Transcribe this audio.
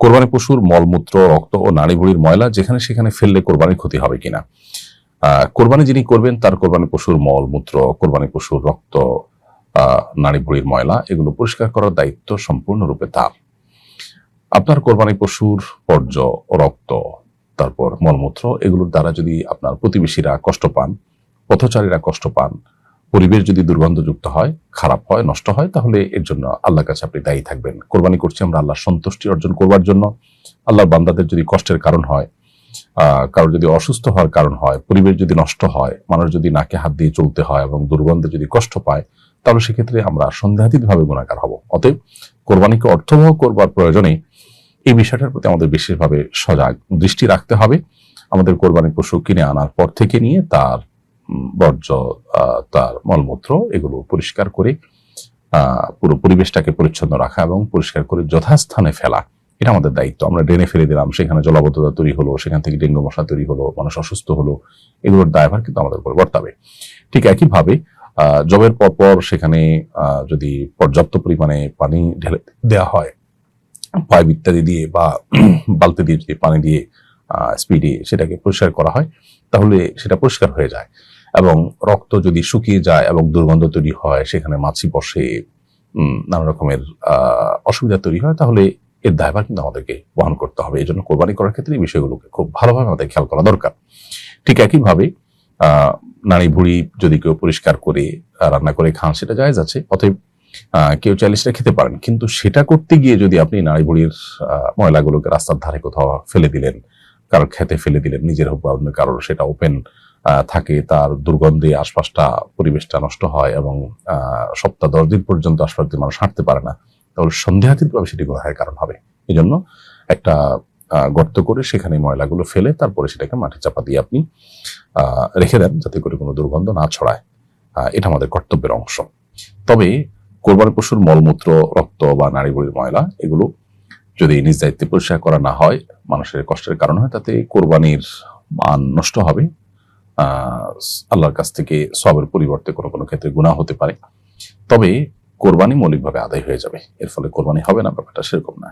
কোরবানি পশুর মলমূত্র, রক্ত ও নাড়িভুড়ির ময়লা যেখানে সেখানে ফেললে কোরবানির ক্ষতি হবে কিনা? কোরবানি যিনি করবেন তার কোরবানি পশুর মলমূত্র, কোরবানি পশুর রক্ত নাড়িভুড়ির ময়লা এগুলো পরিষ্কার করার দায়িত্ব সম্পূর্ণরূপে তার। আপনার কোরবানি পশুর বর্জ্য, রক্ত, তারপর মলমূত্র এগুলোর দ্বারা যদি আপনার প্রতিবেশীরা কষ্ট পান, পথচারীরা কষ্ট পান পরিবেশ যদি দুর্গন্ধযুক্ত হয়, খারাপ হয়, নষ্ট হয়, তাহলে এর জন্য আল্লাহর কাছে আপনি দায়ী থাকবেন। কোরবানি করছি আমরা আল্লাহর সন্তুষ্টি অর্জন করবার জন্য। আল্লাহর বান্দাদের যদি কষ্টের কারণ হয় কারোর যদি অসুস্থ হওয়ার কারণ হয়, পরিবেশ যদি নষ্ট হয়, মানুষ যদি নাকে হাত দিয়ে চলতে হয় এবং দুর্গন্ধে যদি কষ্ট পায়, তাহলে সেক্ষেত্রে আমরা সন্দেহাতীতভাবে গুণাকার হব। অতএব কোরবানিকে অর্থবহ করবার প্রয়োজনে এই বিষয়টার প্রতি আমাদের বিশেষভাবে সজাগ দৃষ্টি রাখতে হবে। আমাদের কোরবানি পশু কিনে আনার পর থেকে নিয়ে তার বর্জ্য তার মলমূত্র এগুলো পরিষ্কার করে পুরো পরিবেশটাকে পরিচ্ছন্ন রাখা এবং পরিষ্কার করে যথাস্থানে ফেলা। এটা আমাদের দায়িত্ব। আমরা ড্রেনে ফেলে দিলাম, সেখানে জলাবদ্ধতা তৈরি হলো, সেখান থেকে ডেঙ্গু মশা তৈরি হলো, মানুষ অসুস্থ হলো, এগুলোর দায়ভার কিন্তু আমাদের উপর বর্তাবে। ঠিক একইভাবে জবের পর পর সেখানে যদি পর্যাপ্ত পরিমাণে পানি ঢেলে দেওয়া হয়, পাইপ ইত্যাদি দিয়ে বা বালতি দিয়ে যদি পানি দিয়ে স্পিডে সেটাকে পরিষ্কার করা হয়, তাহলে সেটা পরিষ্কার হয়ে যায়। এবং রক্ত যদি শুকিয়ে যায় এবং দুর্গন্ধ তৈরি হয়, সেখানে মাছি বসে নানা রকমের অসুবিধা তৈরি হয়, তাহলে এর দায়ভার কিন্তু আমাদেরকে বহন করতে হবে। এই জন্য কোরবানি করার ক্ষেত্রে এই বিষয়গুলোকে খুব ভালোভাবে আমাদের খেয়াল করা দরকার। ঠিক একইভাবে নারী ভুড়ি যদি কেউ পরিষ্কার করে রান্না করে খান, সেটা জায়েজ আছে। অতএব কেউ চাইলে সেটা খেতে পারেন। কিন্তু সেটা করতে গিয়ে যদি আপনি নারী ভুড়ির ময়লাগুলোকে রাস্তার ধারে কোথাও ফেলে দিলেন কারোর খেতে ফেলে দিলেন, নিজের হোক বা অন্য কারোর, সেটা ওপেন থাকে, তার দুর্গন্ধে আশপাশটা, পরিবেশটা নষ্ট হয় এবং সপ্তাহ দশ দিন পর্যন্ত আশপাশ দিয়ে মানুষ হাঁটতে পারে না। তাহলে সন্দেহাতীতভাবে সেটি গ্রহের কারণ হবে। এই জন্য একটা গর্ত করে সেখানে ময়লাগুলো ফেলে তারপরে সেটাকে মাটি চাপা দিয়ে আপনি রেখে দেন যাতে করে কোনো দুর্গন্ধ না ছড়ায়। এটা আমাদের কর্তব্যের অংশ। তবে কোরবানি পশুর মলমূত্র, রক্ত বা নাড়িভুড়ির ময়লা, এগুলো যদি নিজ দায়িত্বে পরিষ্কার করা না হয়, মানুষের কষ্টের কারণ হয়, তাতে কোরবানির মান নষ্ট হবে। আল্লাহর কাছ থেকে সবের পরিবর্তে কোনো কোনো ক্ষেত্রে গুণা হতে পারে। তবে কোরবানি মৌলিকভাবে আদায় হয়ে যাবে। এর ফলে কোরবানি হবে না, ব্যাপারটা সেরকম না